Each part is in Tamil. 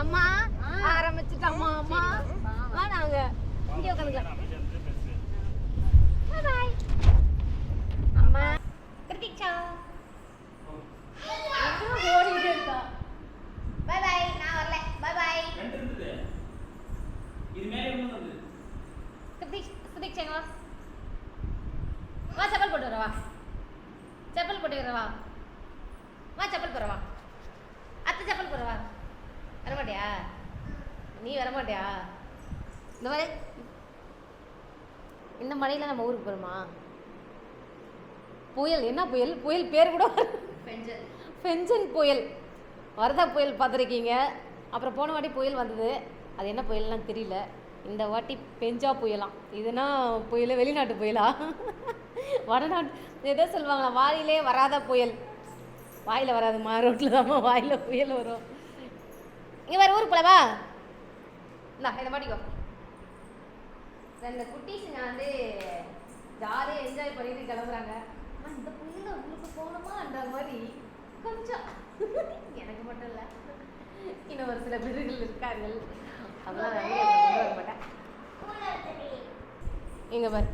அம்மா ஆரம்பிச்சுட்டோம்மா அம்மா. வா நாங்க இங்கே உட்காந்துக்கலாம் பாய் அம்மா. கிருத்திக்ஷா ஓடிட்டு இருக்கா பாய் பாய் நான் வரல பாய் பாய் கிருத்திக் கிருத்திக்ஷா வா வா செப்பல் போட்டு வரவா செப்பல் போட்டு வரவா வா செப்பல் போறவா அத்தை செப்பல் போறவா வரமாட்டியா நீ வரமாட்டியா? இந்த மாதிரி இந்த மழையில நம்ம ஊருக்கு போகிறோமா புயல் என்ன புயல்? புயல் பேர் கூட பெஞ்சன் புயல். வரதா புயல் பார்த்துருக்கீங்க. அப்புறம் போன வாட்டி புயல் வந்தது. அது என்ன புயல்லாம் தெரியல. இந்த வாட்டி பெஞ்சா புயலாம் இதுனா புயல் வெளிநாட்டு புயலா? வடநாட்டு ஏதோ சொல்லுவாங்களா வாயிலே வராத புயல். வாயில் வராதுமா ரோட்டில் தாம்மா வாயில் புயல் வரும். இங்கே வேறு ஊருக்கு போலவா இந்தா இதை மாட்டிக்கோ ரெண்டு குட்டீஸுங்க வந்து ஜாலியாக என்ஜாய் பண்ணிட்டு கிளம்புறாங்க. அம்மா இந்த புயலில் உங்களுக்கு போகணுமான்ற மாதிரி கொஞ்சம் எனக்கு மட்டும் இல்லை. இன்னும் ஒரு சில பேர்கள் இருக்கார்கள். அதெல்லாம் வர மாட்டேன். இங்க பாரு.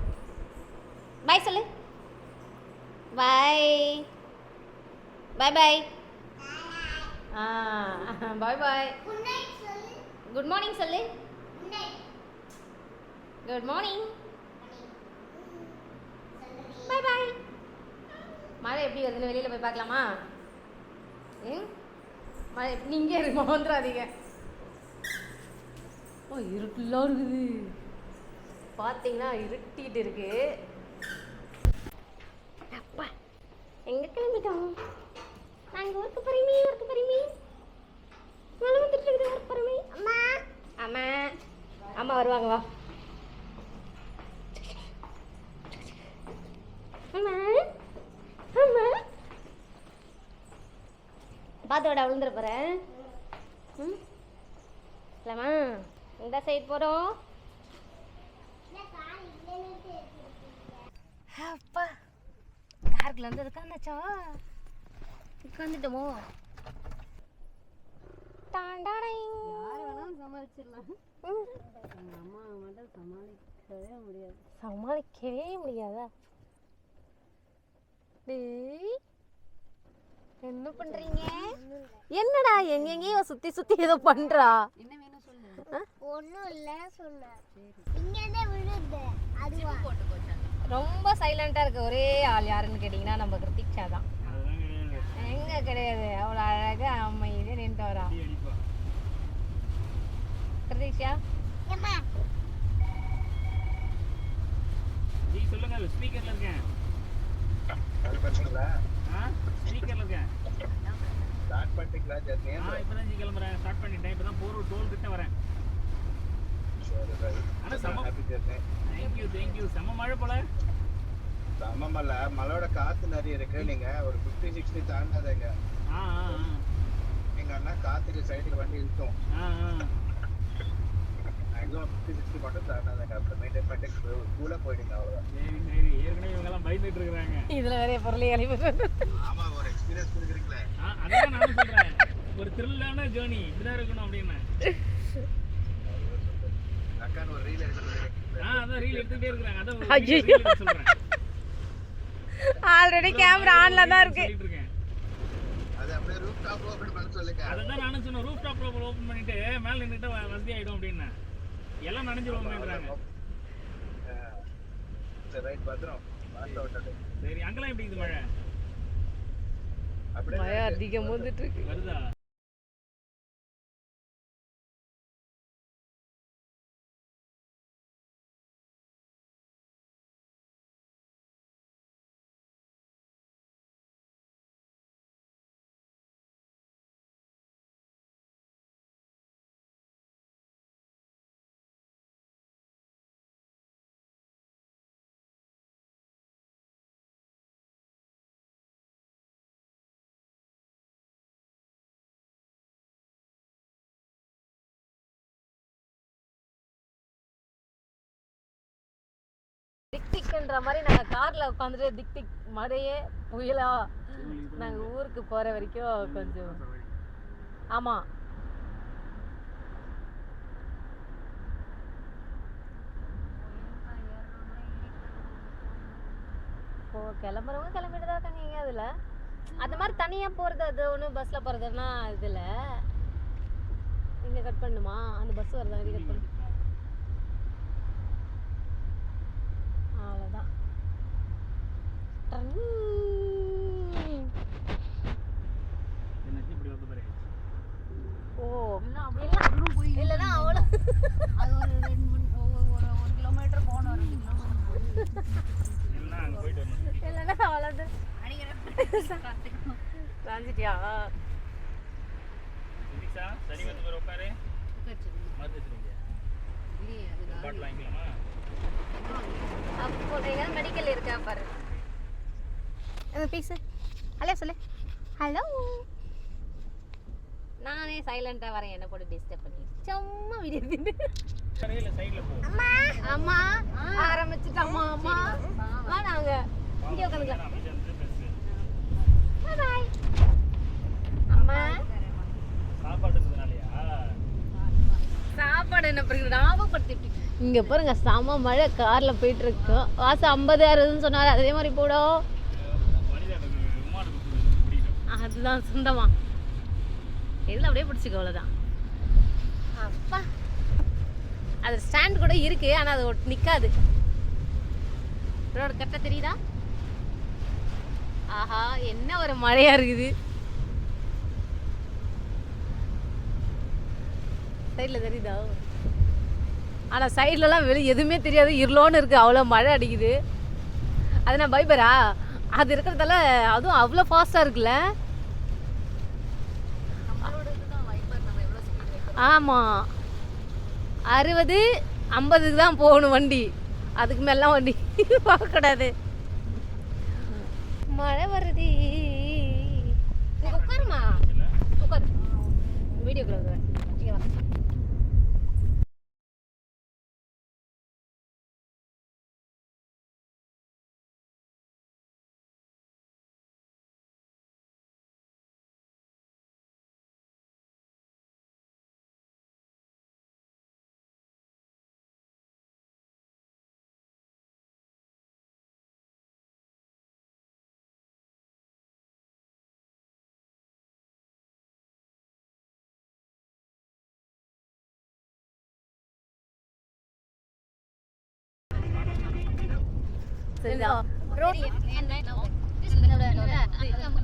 பாய் சொல்லு. பாய் பாய் பாய் ஆ பாய் பாய் குட் மார்னிங் சொல்லு. குட் மார்னிங் பாய் பாய் மழை எப்படி வருதுன்னு வெளியில் போய் பார்க்கலாமா? ம் மழை நீங்கள் இருமா வந்துடாதீங்க ஓ இருட்டெல்லாம் இருக்குது. பார்த்தீங்கன்னா இருட்டிட்டு இருக்கு. அப்பா எங்கே கிளம்பிட்டோம்? நாங்கள் ஊருக்கு போகிறீமே ஊருக்கு போகிறீமே மழை வந்துட்டு இருக்குது ஊருக்கு போகிறோமே அம்மா. அம்மா. அம்மா வருவாங்க வா. அம்மா. அம்மா. பாத்தோட விழுந்துட போகிறேன் ம். இல்லைம்மா இந்த சைடு போகிறோம் அப்பா காருக்குள்ள வந்து உட்காந்தாச்சா உட்காந்துட்டோமோ டாண்டாடை சமாளிக்கவே முடியாது. சமாளிக்கவே முடியாதா? டேய் என்ன பண்றீங்க? என்னடா எங்கெங்கேயோ சுத்தி சுத்தி ஏதோ பண்றா? என்ன வேணும் சொல்லு. ஒன்றும் இல்லை சொன்னேன் இங்கே விழுது அதுவா? ரொம்ப சைலண்டா இருக்கு ஒரே ஆள் யாருன்னு கேட்டிங்கன்னா நம்ம கிருத்திக்ஷா தான். எங்க கிடையாது? அவ்வளோ அழகா அமைதியா நின்று வரா ஏம்மா? நீ சொல்லுங்க ஸ்பீக்கர்ல இருக்கேன். ஸ்பீக்கர்ல இருக்கேன். ஸ்டார்ட் பண்ணிட்டீங்களா ஜெர்னி ஆ இப்பதான் ஜி கிளம்புறேன். ஸ்டார்ட் பண்ணிட்டேன். இப்பதான் போர் டோல் கிட்ட வரேன். சரி ஆனா செம- தேங்க்யூ தேங்க்யூ செம்ம மழை போல. சமமல்ல மலையோட காத்து நிறைய இருக்கு. நீங்க ஒரு ஃபிஃப்டி சிக்ஸ்டி தாண்டாதீங்க. ஆ ஆ ஆ. நீங்க அண்ணா காத்துக்கு சைடுக்கு வண்டி இழுத்தோம் ஆ ஆ. மேக்ஸிமம் ஃபிஃப்டி சிக்ஸ்டி மட்டும் தாண்டாதீங்க. அப்புறம் மெயின்டைன் பண்ணிட்டு கூட போயிடுங்க அவ்வளோதான் சரி சரி. ஏற்கனவே இவங்க எல்லாம் பயந்துட்டு இருக்கிறாங்க. இதுல வேற பொருளை எழுப்பி ஆமா ஒரு எக்ஸ்பீரியன்ஸ் கொடுக்குறீங்களே. அதான் நானும் சொல்றேன். ஒரு த்ரில்லான ஜேர்னி இப்படிதான் இருக்கணும் அப்படின்னு. அக்கான்னு ஒரு ரீல் எடுக்கிறது ஆ அதான் ரீல் எடுத்துட்டே இருக்கிறாங்க. அதான் சொல்றேன். ஆல்ரெடி கேமரா ஆன்ல தான் இருக்கு. சொல்லிட்டு இருக்கேன் அது அப்படியே ரூப் டாப் ஓபன் பண்ண சொல்லுங்க. அதை தான் நானும் சொன்னேன். ரூஃப் டாப் ஓப்பன் பண்ணிட்டு மேல நின்றுட்டு வசதி ஆயிடும் அப்படின்னு. எல்லாம் நனைஞ்சிருவோம்ன்றாங்க. சரி ரைட் சரி எப்படி இது மழை? அப்படியே மழை அதிகம் வந்துட்டு இருக்கு. வருதா? இருக்குன்ற மாதிரி நாங்கள் காரில் உட்காந்துட்டு திக் திக் மழையே புயலா. நாங்க ஊருக்கு போற வரைக்கும் கொஞ்சம் ஆமா. இப்போ கிளம்புறவங்க கிளம்பிட்டு தான் இருக்காங்க எங்கேயும் அதில்? அந்த மாதிரி தனியா போறது அது ஒன்றும் பஸ்ஸில் போகிறதுனா இதில் இங்கே கட் பண்ணுமா அந்த பஸ் வருதா? கட் பண்ணு காஞ்சிட்டியா சுதீக்ஷா சரி வந்து பாரு உட்காரு மருந்து வச்சுருங்க இல்லையே அது பாட்டில் வாங்கிக்கலாமா அப்போ எங்க மெடிக்கல் இருக்கா பாரு என்ன பீஸு ஹலோ சொல்லு ஹலோ நானே சைலண்டாக வரேன் என்ன போட்டு டிஸ்டர்ப் பண்ணி. சும்மா வீடியோ தின்னு இல்லை சைடில் போ. அம்மா. ஆரம்பிச்சுட்டாமா அம்மா. வா நாங்க வீடியோ கணக்கலாம் அமைதியாக இருந்து பேசு பாய் அம்மா சாப்பாடு என்ன பிறகு ஞாபகப்படுத்திட்டு. இங்க பாருங்க செம மழை கார்ல போயிட்டு இருக்கோம் வாசம் ஐம்பது அறுபதுன்னு சொன்னாரு. அதே மாதிரி போடும் அதுதான் சொந்தமா. இதில் அப்படியே பிடிச்சிக்க அவ்வளோதான் அப்பா. அது ஸ்டாண்ட் கூட இருக்கு ஆனால் அது நிக்காது. ரோடு கட்ட தெரியுதா? ஆஹா என்ன ஒரு மழையா இருக்குது? சைடில் தெரியுதா? ஆனால் சைட்லலாம் வெளியே எதுவுமே தெரியாது. இருளோன்னு இருக்குது அவ்வளோ மழை அடிக்குது. அது நான் பைபரா அது இருக்கிறதால அதுவும் அவ்வளோ ஃபாஸ்ட்டாக இருக்குல்ல? ஆமாம் அறுபது ஐம்பதுக்கு தான் போகணும் வண்டி. அதுக்கு மேலாம் வண்டி பார்க்கக்கூடாது மழை வருது. இங்க உட்காருமா? உட்காரு. வீடியோக்குள்ள வருவேன் இங்க வா சரிதா ரோட் பாய்